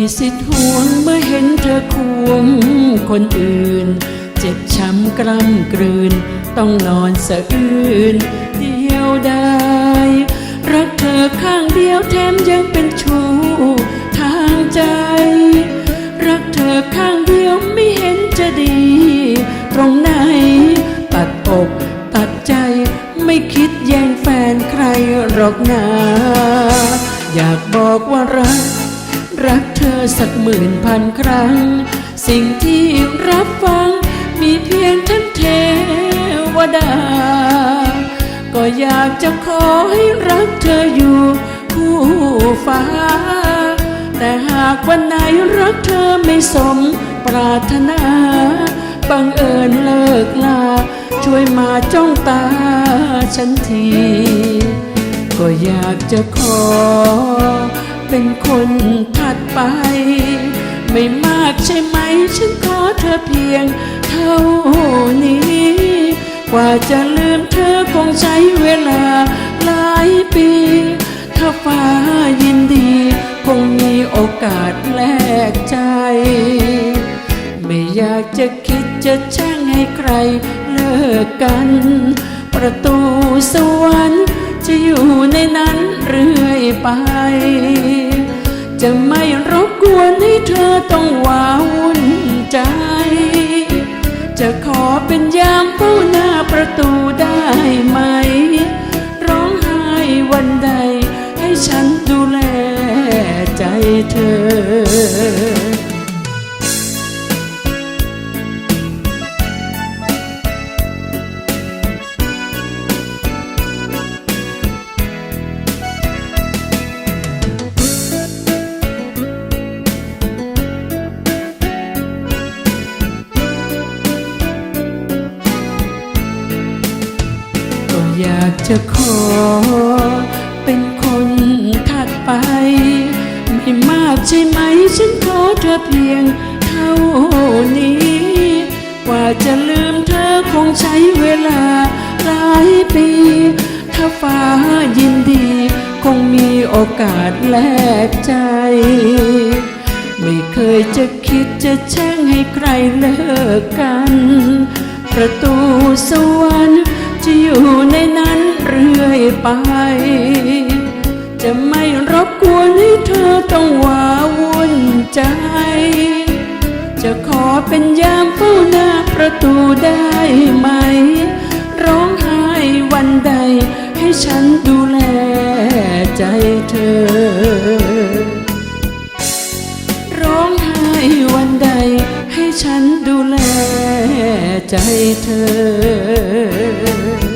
ีสิทธิ์หวงเมื่อเห็นเธอควงคนอื่น เจ็บช้ำกล้ำกลืน ต้องนอนสะอื้นเดียวดายรักเธอข้างเดียวแถมยังเป็นชู้ทางใจ รักเธอข้างเดียวไม่เห็นจะดี ตรงไหน ตัดอกตัดใจไม่คิดแย่งแฟนใครหรอกนาอยากบอกว่ารัก รักเธอสักหมื่นพันครั้ง สิ่งที่รับฟัง มีเพียงท่านเทวดา ก็อยากจะขอให้รักเธออยู่คู่ฟ้า แต่หากวันไหนรักเธอไม่สมปรารถนา บังเอิญเลิกลา ช่วยมาจ้องตาฉันที ก็อยากจะขอ เป็นคนถัดไป ไม่มากใช่ไหม ฉันขอเธอเพียงเท่านี้ กว่าจะลืมเธอคงใช้เวลาหลายปี ถ้าฟ้ายินดี คงมีโอกาสแลกใจ ไม่อยากจะคิดจะแช่งให้ใครเลิกกัน ประตูสวรรค์จะอยู่ในนั้นเรื่อยไป จะไม่รบกวนให้เธอต้องว้าวุ่นใจ จะขอเป็นยามเฝ้าหน้าประตูได้ไหม ร้องไห้วันใด ให้ฉันดูแลใจเธอ อยากจะขอ เป็นคนถัดไป ไม่มากใช่ไหม ฉันขอเธอเพียงเท่านี้ กว่าจะลืมเธอคงใช้เวลาหลายปี ถ้าฟ้ายินดี คงมีโอกาสแลกใจ ไม่เคยจะคิดจะแช่งให้ใครเลิกกัน ประตูสว ไป จะไม่รบกวนให้เธอต้องว้าวุ่นใจ จะขอเป็นยามเฝ้าหน้าประตูได้ไหม ร้องไห้วันใด ให้ฉันดูแลใจเธอ ร้องไห้วันใด ให้ฉันดูแลใจเธอ